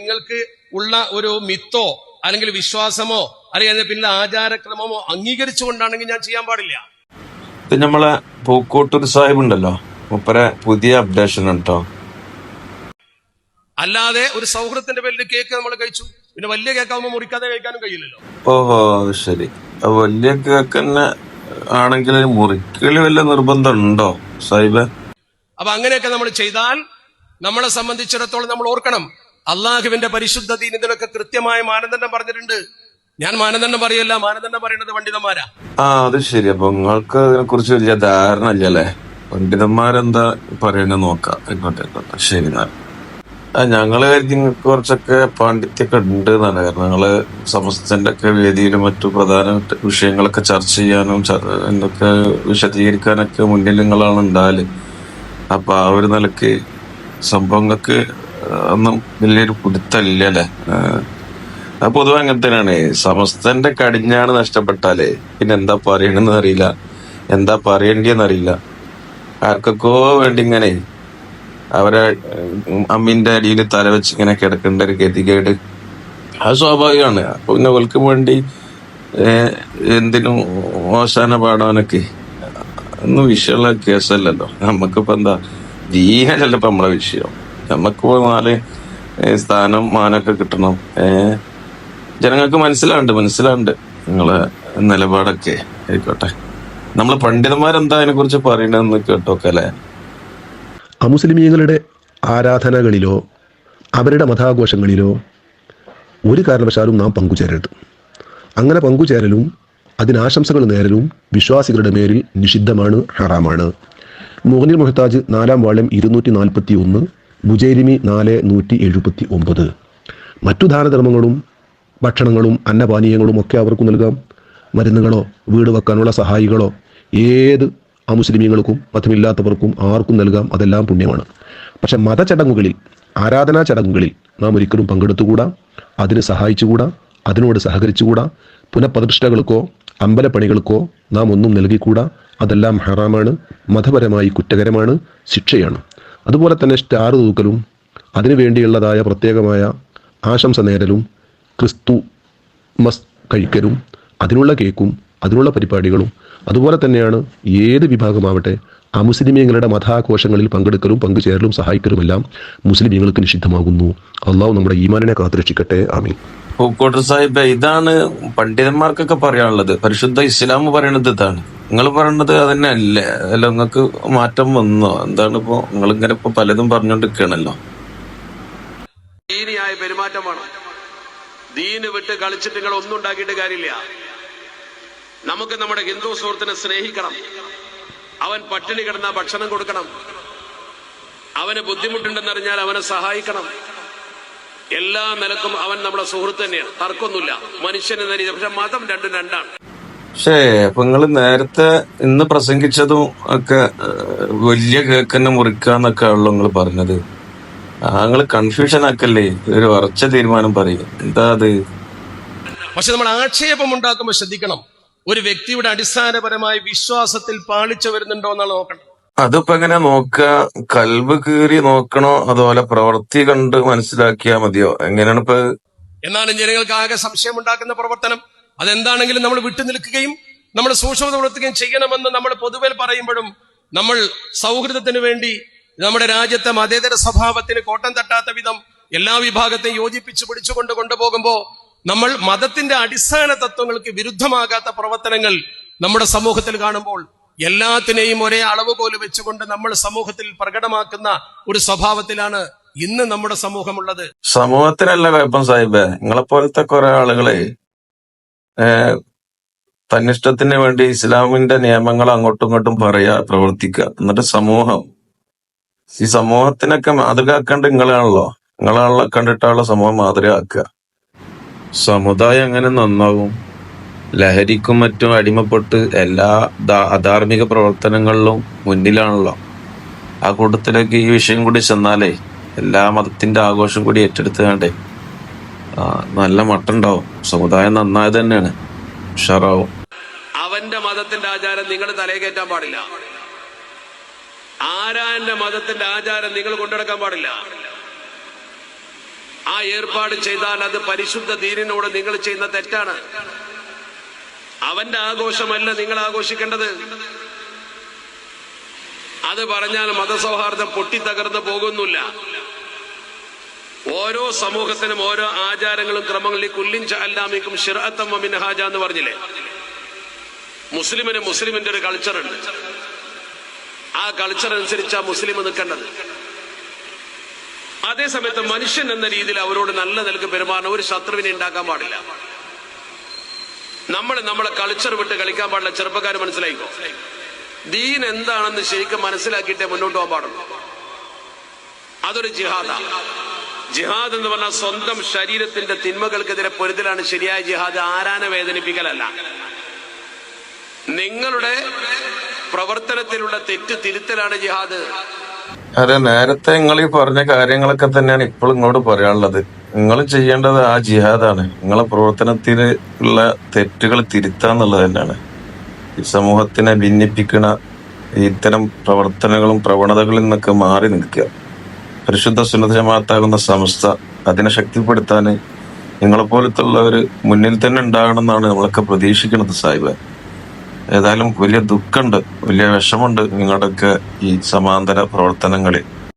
നിങ്ങൾക്ക് ഉള്ള ഒരു മിത്തോ അല്ലെങ്കിൽ വിശ്വാസമോ അല്ലെങ്കിൽ പിന്നെ പിന്നിലെ ആചാരക്രമമോ അംഗീകരിച്ചുകൊണ്ടാണെങ്കിൽ ഞാൻ ചെയ്യാൻ പാടില്ല. പിന്നെ നമ്മളെ പൂക്കോട്ടൂർ സാഹിബ് ഉണ്ടല്ലോ. മുപ്പരെ പുതിയ അപ്ഡേഷൻ ഉണ്ടോ അല്ലാതെ ഒരു സൗഹൃദത്തിന്റെ പേരിൽ കേക്ക് നമ്മൾ കഴിച്ചു. പിന്നെ വലിയ കേക്കാവുമ്പോൾ മുറിക്കാതെ കഴിക്കാനും കഴിയില്ലല്ലോ. ഓഹോ ശരി. വലിയ കേക്ക് തന്നെ ആണെങ്കിൽ മുറിക്കൽ വല്ല നിർബന്ധം ഉണ്ടോ സാഹിബ്? അപ്പൊ അങ്ങനെയൊക്കെ നമ്മൾ ചെയ്താൽ നമ്മളെ സംബന്ധിച്ചിടത്തോളം നമ്മൾ ഓർക്കണം. അള്ളാഹുവിന്റെ പരിശുദ്ധ ദീൻ ഇതിനൊക്കെ കൃത്യമായ മാനദണ്ഡം പറഞ്ഞിട്ടുണ്ട്. ഞാൻ മാനദണ്ഡം പറയല്ല മാനദണ്ഡം പറയുന്നത് പണ്ഡിതന്മാരാ. ആ അത് ശരി. അപ്പൊ നിങ്ങൾക്ക് അതിനെ കുറിച്ച് വലിയ ധാരണ ഇല്ലല്ലേ പണ്ഡിതന്മാരെന്താ പറയണ നോക്കാം. ആയിക്കോട്ടെ ശരി ആ ഞങ്ങൾ കുറച്ചൊക്കെ പാണ്ഡിത്യൊക്കെ ഉണ്ട് എന്നാണ്. കാരണം ഞങ്ങൾ സമസ്തന്റെ ഒക്കെ വേദിയിലും മറ്റു പ്രധാന വിഷയങ്ങളൊക്കെ ചർച്ച ചെയ്യാനും എന്തൊക്കെ വിശദീകരിക്കാനൊക്കെ മുന്നിൽ നിങ്ങളാണ് ഉണ്ടാകൽ അപ്പൊ ആ ഒരു നിലയ്ക്ക് സംഭവങ്ങൾക്ക് ഒന്നും വലിയൊരു പിടുത്തല്ല അല്ലേ അത് പൊതുവെ അങ്ങനെ തന്നെയാണ്. സമസ്തന്റെ കടിഞ്ഞാണ് നഷ്ടപ്പെട്ടാലേ പിന്നെ എന്താ പറയണെന്ന് അറിയില്ല. എന്താ പറയേണ്ടിയെന്ന് അറിയില്ല ആർക്കൊക്കെ വേണ്ടി ഇങ്ങനെ അവരെ അമ്മിന്റെ അടിയിൽ തല വെച്ച് ഇങ്ങനെ കിടക്കേണ്ട ഒരു ഗതികേട്. അത് സ്വാഭാവികമാണ്. പിന്നെ അവർക്ക് വേണ്ടി എന്തിനും ഓശാന പാടാനൊക്കെ ഒന്നും വിഷയമുള്ള കേസല്ലല്ലോ. നമുക്കിപ്പോ എന്താ ദീനല്ലല്ലോ ഇപ്പൊ നമ്മളെ വിഷയം. നമുക്കിപ്പോ നാല് സ്ഥാനം മാനൊക്കെ കിട്ടണം. ഏ ജനങ്ങൾക്ക് മനസ്സിലാണ്ട് മനസ്സിലാണ്ട് നിങ്ങളെ നിലപാടൊക്കെ. ആയിക്കോട്ടെ. നമ്മൾ പണ്ഡിതന്മാരെന്താ അതിനെ കുറിച്ച് പറയണെന്ന് കേട്ടോക്കെ അല്ലെ അമുസ്ലിമീങ്ങളുടെ ആരാധനകളിലോ അവരുടെ മതാഘോഷങ്ങളിലോ ഒരു കാരണവശാലും നാം പങ്കുചേരരുത്. അങ്ങനെ പങ്കുചേരലും അതിനാശംസകൾ നേരലും വിശ്വാസികളുടെ മേലിൽ നിഷിദ്ധമാണ് ഹറാമാണ്. മുഹനിൽ മുഹത്താജ് നാലാം വാള്യം ഇരുന്നൂറ്റി നാൽപ്പത്തി ഒന്ന് ബുജൈരിമി നാല് നൂറ്റി എഴുപത്തി ഒമ്പത്. മറ്റു ദാനധർമ്മങ്ങളും ഭക്ഷണങ്ങളും അന്നപാനീയങ്ങളും ഒക്കെ അവർക്ക് നൽകാം. മരുന്നുകളോ വീട് വെക്കാനുള്ള സഹായികളോ ഏത് അമുസ്ലിമീങ്ങൾക്കും മതമില്ലാത്തവർക്കും ആർക്കും നൽകാം. അതെല്ലാം പുണ്യമാണ്. പക്ഷെ മതചടങ്ങുകളിൽ ആരാധനാ ചടങ്ങുകളിൽ നാം ഒരിക്കലും പങ്കെടുത്തുകൂടാ. അതിന് സഹായിച്ചുകൂടാ. അതിനോട് സഹകരിച്ചുകൂടാ. പുനഃപ്രതിഷ്ഠകൾക്കോ അമ്പലപ്പണികൾക്കോ നാം ഒന്നും നൽകിക്കൂടാ. അതെല്ലാം ഹറാമാണ്. മതപരമായി കുറ്റകരമാണ്. ശിക്ഷയാണ്. അതുപോലെ തന്നെ സ്റ്റാർ തൂക്കലും അതിനു വേണ്ടിയുള്ളതായ പ്രത്യേകമായ ആശംസ നേരലും ക്രിസ്തു മസ് കഴിക്കലും അതിനുള്ള കേക്കും അതിനുള്ള പരിപാടികളും അതുപോലെ തന്നെയാണ് ഏത് വിഭാഗമാവട്ടെ ആ മുസ്ലിമീങ്ങളുടെ മതാഘോഷങ്ങളിൽ പങ്കെടുക്കലും പങ്കുചേരലും സഹായിക്കലുമെല്ലാം മുസ്ലിമീങ്ങൾക്ക് നിഷിദ്ധമാകുന്നു. അള്ളാഹു നമ്മുടെ ഈമാനിനെ കാത്തുരക്ഷിക്കട്ടെ. ആമീൻ. പൂക്കോട്ടർ സാഹിബ് ഇതാണ് പണ്ഡിതന്മാർക്കൊക്കെ പറയാനുള്ളത്. പരിശുദ്ധ ഇസ്ലാം പറയണത് ഇതാണ്. നിങ്ങൾ പറയണത് അതന്നെ അല്ലേ? അല്ല നിങ്ങൾക്ക് മാറ്റം വന്നോ? എന്താണ് ഇപ്പോ നിങ്ങൾ ഇങ്ങനെ ഇപ്പൊ പലതും പറഞ്ഞോണ്ടിരിക്കണല്ലോ ദീനിയായ പെരുമാറ്റമാണ്. ദീന് വിട്ട് കളിച്ചിട്ട് നിങ്ങൾ ഒന്നും ഉണ്ടാക്കിയിട്ട് കാര്യമില്ല. നമുക്ക് നമ്മുടെ ഹിന്ദു സുഹൃത്തിനെ സ്നേഹിക്കണം. അവൻ പട്ടിണി കിടന്ന ഭക്ഷണം കൊടുക്കണം. അവന് ബുദ്ധിമുട്ടുണ്ടെന്നറിഞ്ഞാൽ അവനെ സഹായിക്കണം. എല്ലാ നിലക്കും അവൻ നമ്മുടെ സുഹൃത്ത് തന്നെയാണ്. തർക്കമൊന്നുമില്ല. മനുഷ്യൻ എന്ന രീതി. പക്ഷെ മതം രണ്ടും രണ്ടാണ്. പക്ഷേ അപ്പൊ നിങ്ങൾ നേരത്തെ ഇന്ന് പ്രസംഗിച്ചതും ഒക്കെ വലിയ കേക്കന്നെ മുറിക്കാന്നൊക്കെ ആണല്ലോ നിങ്ങൾ പറഞ്ഞത്. നിങ്ങൾ കൺഫ്യൂഷൻ ആക്കല്ലേ? ഒരു ഉറച്ച തീരുമാനം പറയും. എന്താ അത്? പക്ഷെ നമ്മൾ ആക്ഷേപം ഉണ്ടാക്കുമ്പോൾ ശ്രദ്ധിക്കണം. ഒരു വ്യക്തിയുടെ അടിസ്ഥാനപരമായ വിശ്വാസത്തിൽ പാളിച്ചു വരുന്നുണ്ടോ എന്നാണ് നോക്കണം അതിപ്പോ എങ്ങനെ നോക്ക? കൽവ് കീറി നോക്കണോ? അതുപോലെ പ്രവൃത്തി കണ്ട് മനസ്സിലാക്കിയാ മതിയോ? എങ്ങനെയാണ് ഇപ്പൊ? എന്നാലും ജനങ്ങൾക്ക് ആകെ സംശയം ഉണ്ടാക്കുന്ന പ്രവർത്തനം. അതെന്താണെങ്കിലും നമ്മൾ വിട്ടു നിൽക്കുകയും നമ്മൾ സൂക്ഷ്മത പുലർത്തുകയും ചെയ്യണമെന്ന് നമ്മൾ പൊതുവെ പറയുമ്പോഴും നമ്മൾ സൗഹൃദത്തിന് വേണ്ടി നമ്മുടെ രാജ്യത്തെ മതേതര സ്വഭാവത്തിന് കോട്ടം തട്ടാത്ത വിധം എല്ലാ വിഭാഗത്തെയും യോജിപ്പിച്ച് പിടിച്ചുകൊണ്ട് കൊണ്ടുപോകുമ്പോൾ നമ്മൾ മതത്തിന്റെ അടിസ്ഥാന തത്വങ്ങൾക്ക് വിരുദ്ധമാകാത്ത പ്രവർത്തനങ്ങൾ നമ്മുടെ സമൂഹത്തിൽ കാണുമ്പോൾ എല്ലാത്തിനെയും ഒരേ അളവ് പോലെ വെച്ചുകൊണ്ട് നമ്മൾ സമൂഹത്തിൽ പ്രകടമാക്കുന്ന ഒരു സ്വഭാവത്തിലാണ് ഇന്ന് നമ്മുടെ സമൂഹമുള്ളത്. സമൂഹത്തിനല്ല കുഴപ്പം സാഹിബ്. നിങ്ങളെ പോലത്തെ കുറെ ആളുകളെ തന്നിഷ്ടത്തിന് വേണ്ടി ഇസ്ലാമിന്റെ നിയമങ്ങൾ അങ്ങോട്ടും ഇങ്ങോട്ടും പറയാ പ്രവർത്തിക്കുക. എന്നിട്ട് സമൂഹം ഈ സമൂഹത്തിനൊക്കെ മാതൃകയാക്കേണ്ട നിങ്ങളാണല്ലോ. നിങ്ങളാണല്ലോ കണ്ടിട്ടാണല്ലോ സമൂഹം മാതൃകയാക്കുക. സമുദായം എങ്ങനെ നന്നാവും? ലഹരിക്കും മറ്റും അടിമപ്പെട്ട് എല്ലാ അധാർമിക പ്രവർത്തനങ്ങളിലും മുന്നിലാണല്ലോ. ആ കൂട്ടത്തിലേക്ക് ഈ വിഷയം കൂടി ചെന്നാലേ എല്ലാ മതത്തിന്റെ ആഘോഷം കൂടി ഏറ്റെടുത്തുകാണ്ടേ ആ നല്ല മട്ടുണ്ടാവും. സമുദായം നന്നായത് തന്നെയാണ്. ഉഷാറാവും. അവന്റെ മതത്തിന്റെ ആചാരം നിങ്ങൾ തലയെ കയറ്റാൻ പാടില്ല. ആരാന്റെ മതത്തിന്റെ ആചാരം നിങ്ങൾ കൊണ്ടുനടക്കാൻ പാടില്ല? ആ ഏർപ്പാട് ചെയ്താൽ അത് പരിശുദ്ധ ദീനിനോട് നിങ്ങൾ ചെയ്യുന്ന തെറ്റാണ്. അവന്റെ ആഘോഷമല്ല നിങ്ങൾ ആഘോഷിക്കേണ്ടത്. അത് പറഞ്ഞാൽ മതസൗഹാർദ്ദം പൊട്ടിത്തകർന്നു പോകുന്നില്ല. ഓരോ സമൂഹത്തിനും ഓരോ ആചാരങ്ങളും ക്രമങ്ങളിൽ കുല്ലിൻ അല്ലാമിക്കും ഷിറത്തം മിൻഹാജ എന്ന് പറഞ്ഞില്ലേ? മുസ്ലിമിന് മുസ്ലിമിന്റെ ഒരു കൾച്ചർ ഉണ്ട്. ആ കൾച്ചർ അനുസരിച്ച് മുസ്ലിം നിൽക്കേണ്ടത്. അതേസമയത്ത് മനുഷ്യൻ എന്ന രീതിയിൽ അവരോട് നല്ല നിലയ്ക്ക് പെരുമാറണം. ഒരു ശത്രുവിനെ ഉണ്ടാക്കാൻ പാടില്ല. നമ്മൾ നമ്മളെ കൾച്ചർ വിട്ട് കളിക്കാൻ പാടില്ല. ചെറുപ്പക്കാർ മനസ്സിലായിക്കോ? ദീൻ എന്താണെന്ന് ശരിക്കും മനസ്സിലാക്കിയിട്ടേ മുന്നോട്ട് പോകാൻ പാടുള്ളൂ. അതൊരു ജിഹാദാണ് ജിഹാദ് എന്ന് പറഞ്ഞാൽ സ്വന്തം ശരീരത്തിന്റെ തിന്മകൾക്കെതിരെ പൊരുതലാണ്. ശരിയായ ജിഹാദ് ആരാനെ വേദനിപ്പിക്കലല്ല. നിങ്ങളുടെ പ്രവർത്തനത്തിലുള്ള തെറ്റ് തിരുത്തലാണ് ജിഹാദ്. അതെ നേരത്തെ നിങ്ങൾ ഈ പറഞ്ഞ കാര്യങ്ങളൊക്കെ തന്നെയാണ് ഇപ്പോൾ ഇങ്ങോട്ട് പറയാനുള്ളത്. നിങ്ങൾ ചെയ്യേണ്ടത് ആ ജിഹാദാണ്. നിങ്ങളെ പ്രവർത്തനത്തിൽ ഉള്ള തെറ്റുകൾ തിരുത്താന്നുള്ളത് തന്നെയാണ്. ഈ സമൂഹത്തിനെ ഭിന്നിപ്പിക്കുന്ന ഇത്തരം പ്രവർത്തനങ്ങളും പ്രവണതകളിൽ നിന്നൊക്കെ മാറി നിൽക്കുക. പരിശുദ്ധ സുന്നത സംസ്ഥ അതിനെ ശക്തിപ്പെടുത്താൻ നിങ്ങളെ പോലത്തുള്ളവർ മുന്നിൽ തന്നെ ഉണ്ടാകണമെന്നാണ് നമ്മളൊക്കെ പ്രതീക്ഷിക്കുന്നത് സാഹിബ്. ഏതായാലും വലിയ ദുഃഖമുണ്ട് വലിയ വിഷമുണ്ട് നിങ്ങളുടെയൊക്കെ ഈ സമാന്തര പ്രവർത്തനങ്ങളിൽ.